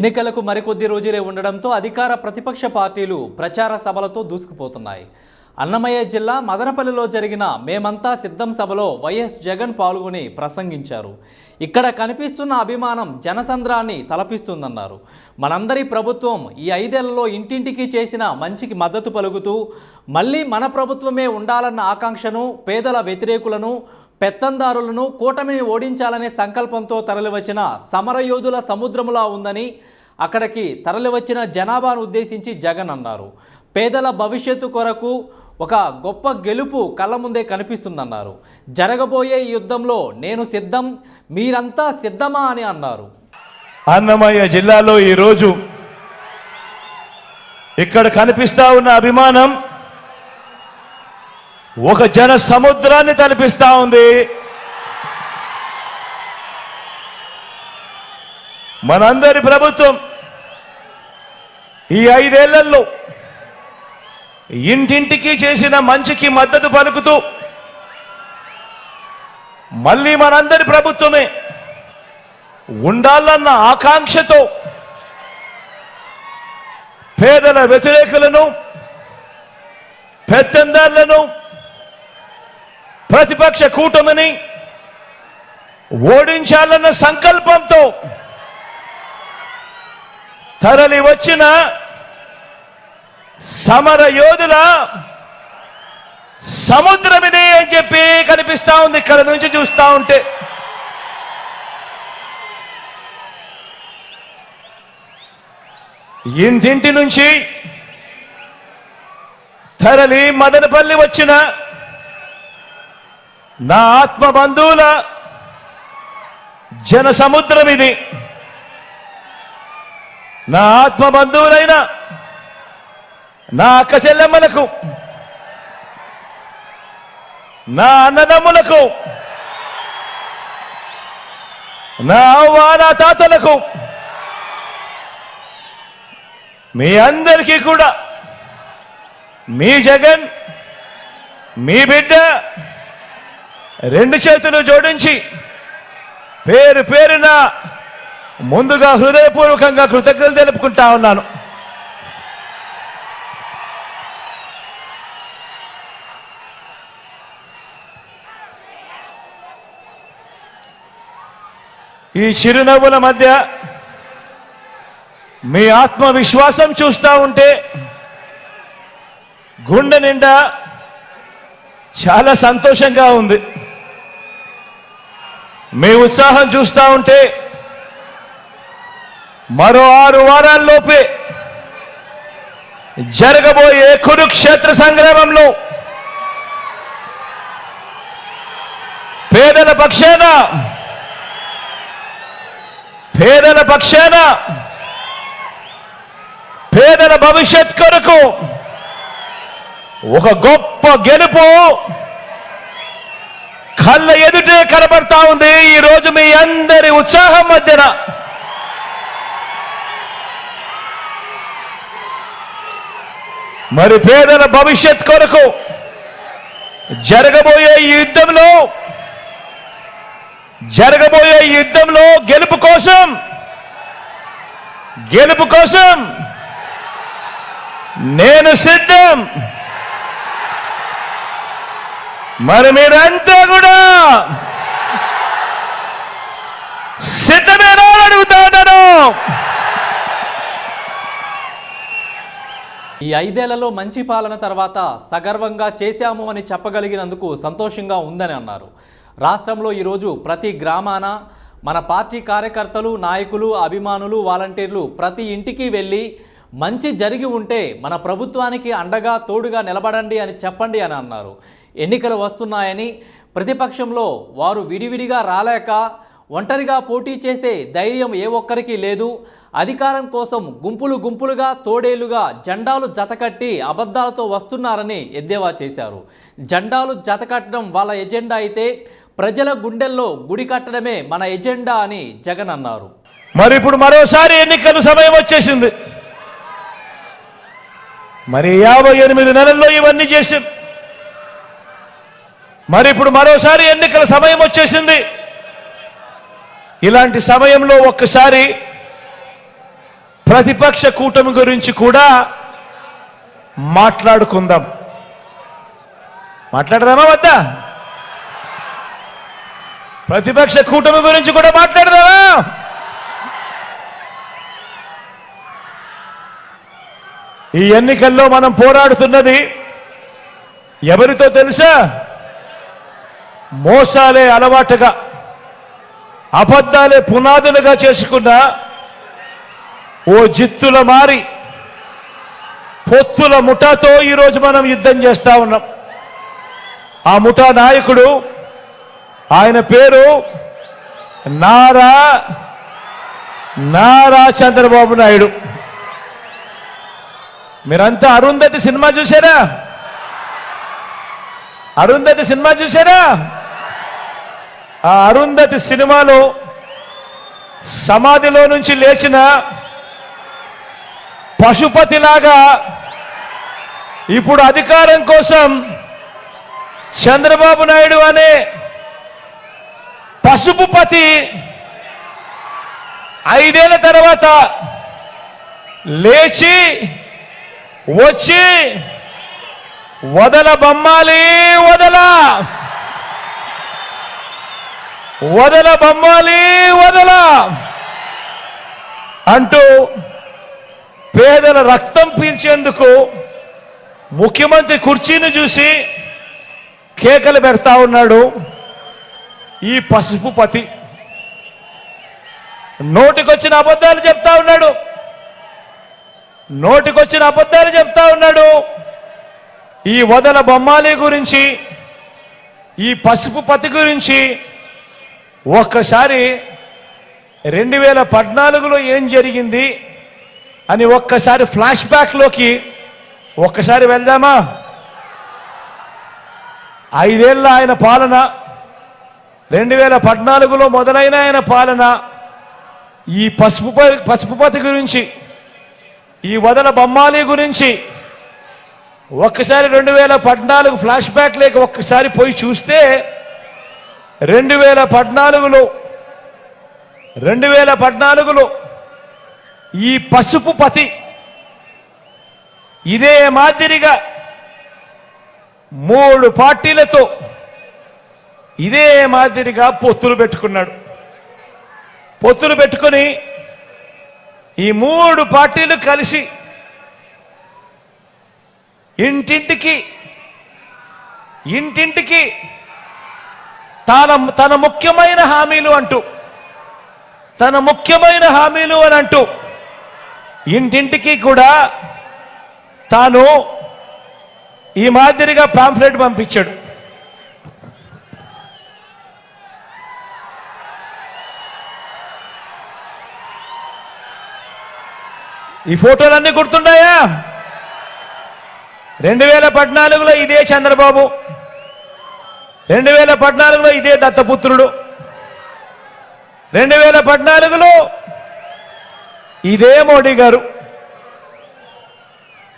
ఎన్నికలకు మరికొద్ది రోజులే ఉండడంతో అధికార ప్రతిపక్ష పార్టీలు ప్రచార సభలతో దూసుకుపోతున్నాయి. అన్నమయ్య జిల్లా మదనపల్లిలో జరిగిన మేమంతా సిద్ధం సభలో వైఎస్ జగన్ పాల్గొని ప్రసంగించారు. ఇక్కడ కనిపిస్తున్న అభిమానం జనసంద్రాన్ని తలపిస్తుందన్నారు. మనందరి ప్రభుత్వం ఈ ఐదేళ్ళలో ఇంటింటికి చేసిన మంచికి మద్దతు పలుకుతూ మళ్ళీ మన ప్రభుత్వమే ఉండాలన్న ఆకాంక్షను పేదల వ్యతిరేకులను పెత్తందారులను కూటమిని ఓడించాలనే సంకల్పంతో తరలివచ్చిన సమరయోధుల సముద్రములా ఉందని అక్కడికి తరలివచ్చిన జనాభాను ఉద్దేశించి జగన్ అన్నారు. పేదల భవిష్యత్తు కొరకు ఒక గొప్ప గెలుపు కళ్ళ ముందే కనిపిస్తుందన్నారు. జరగబోయే ఈ యుద్ధంలో నేను సిద్ధం మీరంతా సిద్ధమా అని అన్నారు. అన్నమయ్య జిల్లాలో ఈరోజు ఇక్కడ కనిపిస్తా ఉన్న అభిమానం ఒక జన సముద్రాన్ని తలపిస్తా ఉంది. మనందరి ప్రభుత్వం ఈ ఐదేళ్ళలో ఇంటింటికి చేసిన మంచికి మద్దతు పలుకుతూ మళ్ళీ మనందరి ప్రభుత్వమే ఉండాలన్న ఆకాంక్షతో పేదల వ్యతిరేకులను పెత్తందారులను ప్రతిపక్ష కూటమిని ఓడించాలన్న సంకల్పంతో తరలి వచ్చిన సమర యోధుల సముద్రమిది అని చెప్పి కనిపిస్తా ఉంది. ఇక్కడ నుంచి చూస్తా ఉంటే ఇంటింటి నుంచి తరలి మదనపల్లి వచ్చిన నా ఆత్మ బంధువుల జన సముద్రం ఇది. నా ఆత్మ బంధువులైన నా అక్క చెల్లెమ్మలకు నా అన్నదమ్ములకు నా అవ్వ నా తాతలకు మీ అందరికీ కూడా మీ జగన్ మీ బిడ్డ రెండు చేతులు జోడించి పేరు పేరున ముందుగా హృదయపూర్వకంగా కృతజ్ఞతలు తెలుపుకుంటా ఉన్నాను. ఈ చిరునవ్వుల మధ్య మీ ఆత్మవిశ్వాసం చూస్తా ఉంటే గుండె నిండా చాలా సంతోషంగా ఉంది. మీ ఉత్సాహం చూస్తా ఉంటే మరో ఆరు వారాల్లోపే జరగబోయే కురుక్షేత్ర సంగ్రామంలో పేదల పక్షాన పేదల పక్షాన పేదల భవిష్యత్ కొరకు ఒక గొప్ప గెలుపు కళ్ళ ఎదుటే కనబడతా ఉంది. ఈ రోజు మీ అందరి ఉత్సాహం మధ్యన. మరి పేదల భవిష్యత్ కొరకు జరగబోయే యుద్ధంలో జరగబోయే యుద్ధంలో గెలుపు కోసం గెలుపు కోసం నేను సిద్ధం. మరి మీరంతా కూడా సిద్ధమేనా అని అడుగుతా ఈ ఐదేళ్ళలో మంచి పాలన తర్వాత సగర్వంగా చేశాము అని చెప్పగలిగినందుకు సంతోషంగా ఉందని అన్నారు. రాష్ట్రంలో ఈరోజు ప్రతి గ్రామాన మన పార్టీ కార్యకర్తలు నాయకులు అభిమానులు వాలంటీర్లు ప్రతి ఇంటికి వెళ్ళి మంచి జరిగి ఉంటే మన ప్రభుత్వానికి అండగా తోడుగా నిలబడండి అని చెప్పండి అని అన్నారు. ఎన్నికలు వస్తున్నాయని ప్రతిపక్షంలో వారు విడివిడిగా రాలేక ఒంటరిగా పోటీ చేసే ధైర్యం ఏ ఒక్కరికి లేదు. అధికారం కోసం గుంపులు గుంపులుగా తోడేలుగా జెండాలు జతకట్టి అబద్ధాలతో వస్తున్నారని ఎద్దేవా చేశారు. జెండాలు జతకట్టడం వాళ్ళ ఎజెండా అయితే ప్రజల గుండెల్లో గుడి కట్టడమే మన ఎజెండా అని జగన్ అన్నారు. మరి ఇప్పుడు మరోసారి ఎన్నికల సమయం వచ్చేసింది. మరి యాభై ఎనిమిది నెలల్లో ఇవన్నీ చేసింది. మరి ఇప్పుడు మరోసారి ఎన్నికల సమయం వచ్చేసింది. ఇలాంటి సమయంలో ఒక్కసారి ప్రతిపక్ష కూటమి గురించి కూడా మాట్లాడుకుందాం. మాట్లాడదామా వద్దా? ప్రతిపక్ష కూటమి గురించి కూడా మాట్లాడదామా? ఈ ఎన్నికల్లో మనం పోరాడుతున్నది ఎవరితో తెలుసా? మోసాలే అలవాటుగా అబద్ధాలే పునాదులుగా చేసుకున్న ఓ జిత్తుల మారి పొత్తుల ముఠాతో ఈరోజు మనం యుద్ధం చేస్తా ఉన్నాం. ఆ ముఠా నాయకుడు ఆయన పేరు నారా నారా చంద్రబాబు నాయుడు. మీరంతా అరుంధతి సినిమా చూసారా అరుంధతి సినిమా చూసారా ఆ అరుంధతి సినిమాలో సమాధిలో నుంచి లేచిన పశుపతిలాగా ఇప్పుడు అధికారం కోసం చంద్రబాబు నాయుడు అనే పసుపుపతి ఐదేళ్ళ తర్వాత లేచి వచ్చి వదల బొమ్మాలి వదల! వదల బొమ్మాలి వదల! అంటూ పేదల రక్తం పీల్చేందుకు ముఖ్యమంత్రి కుర్చీని చూసి కేకలు పెడతా ఉన్నాడు ఈ పసుపు పతి. నోటికొచ్చిన అబద్ధాలు చెప్తా ఉన్నాడు. నోటికొచ్చిన అబద్ధాలు చెప్తా ఉన్నాడు. ఈ వదల బొమ్మాలి గురించి ఈ పసుపు పతి గురించి ఒక్కసారి రెండు వేల పద్నాలుగులో ఏం జరిగింది అని ఒక్కసారి ఫ్లాష్ బ్యాక్లోకి ఒక్కసారి వెళ్దామా? ఐదేళ్ళ ఆయన పాలన రెండు వేల పద్నాలుగులో మొదలైన ఆయన పాలన ఈ పసుపు పసుపుపతి గురించి ఈ వదల బొమ్మాలి గురించి ఒక్కసారి రెండు వేల పద్నాలుగు ఫ్లాష్ బ్యాక్ లేక ఒక్కసారి పోయి చూస్తే రెండు వేల పద్నాలుగులో రెండు వేల పద్నాలుగులో ఈ పసుపు పతి ఇదే మాదిరిగా మూడు పార్టీలతో ఇదే మాదిరిగా పొత్తులు పెట్టుకున్నాడు. పొత్తులు పెట్టుకొని ఈ మూడు పార్టీలు కలిసి ఇంటింటికి ఇంటింటికి తన తన ముఖ్యమైన హామీలు అంటూ తన ముఖ్యమైన హామీలు అని అంటూ ఇంటింటికి కూడా తాను ఈ మాదిరిగా పాంఫ్లెట్ పంపించాడు. ఈ ఫోటోలన్నీ గుర్తున్నాయా రెండు వేల పద్నాలుగులో ఇదే చంద్రబాబు. రెండు వేల పద్నాలుగులో ఇదే దత్తపుత్రుడు. రెండు వేల పద్నాలుగులో ఇదే మోడీ గారు.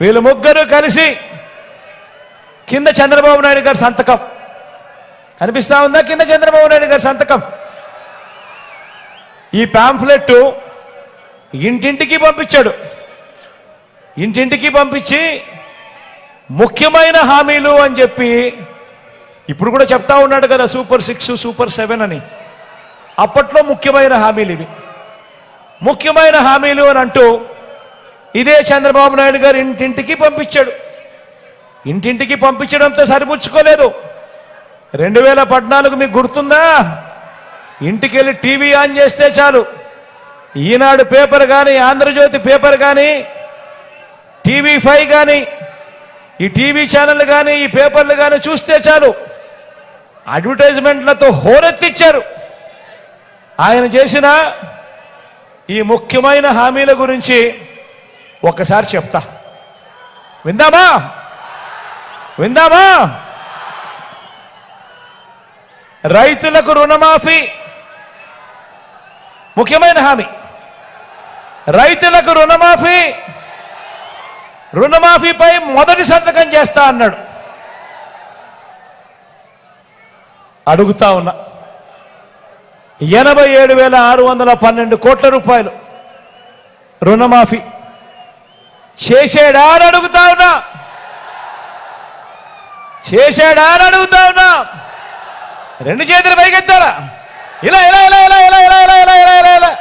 వీళ్ళు ముగ్గురు కలిసి కింద చంద్రబాబు నాయుడు గారి సంతకం. కనిపిస్తా ఉందా కింద చంద్రబాబు నాయుడు గారి సంతకం? ఈ పాంఫ్లెట్ ఇంటింటికి పంపించాడు. ఇంటింటికి పంపించి ముఖ్యమైన హామీలు అని చెప్పి ఇప్పుడు కూడా చెప్తా ఉన్నాడు కదా సూపర్ సిక్స్ సూపర్ సెవెన్ అని. అప్పట్లో ముఖ్యమైన హామీలు ఇవి. ముఖ్యమైన హామీలు అని అంటూ ఇదే చంద్రబాబు నాయుడు గారు ఇంటింటికి పంపించాడు. ఇంటింటికి పంపించడంతో సరిపుచ్చుకోలేదు. రెండు వేల పద్నాలుగు మీకు గుర్తుందా? ఇంటికి వెళ్ళి టీవీ ఆన్ చేస్తే చాలు. ఈనాడు పేపర్ కానీ ఆంధ్రజ్యోతి పేపర్ కానీ టీవీ ఫైవ్ కానీ ఈ టీవీ ఛానల్ కానీ ఈ పేపర్లు కానీ చూస్తే చాలు. అడ్వర్టైజ్మెంట్లతో హోరెత్తిచ్చారు. ఆయన చేసిన ఈ ముఖ్యమైన హామీల గురించి ఒకసారి చెప్తా. విందామా? విందామా? రైతులకు రుణమాఫీ ముఖ్యమైన హామీ. రైతులకు రుణమాఫీ రుణమాఫీపై మొదటి సంతకం చేస్తా అన్నాడు. అడుగుతా ఉన్నా ఎనభై ఏడు వేల ఆరు వందల పన్నెండు కోట్ల రూపాయలు రుణమాఫీ చేసాడా అని అడుగుతా ఉన్నా చేశాడా అని అడుగుతా ఉన్నా రెండు చేతులు పైకెత్తారా ఇలా ఇలా ఇలా ఇలా ఇలా ఇలా ఇలా ఇలా ఇలా ఇలా ఇలా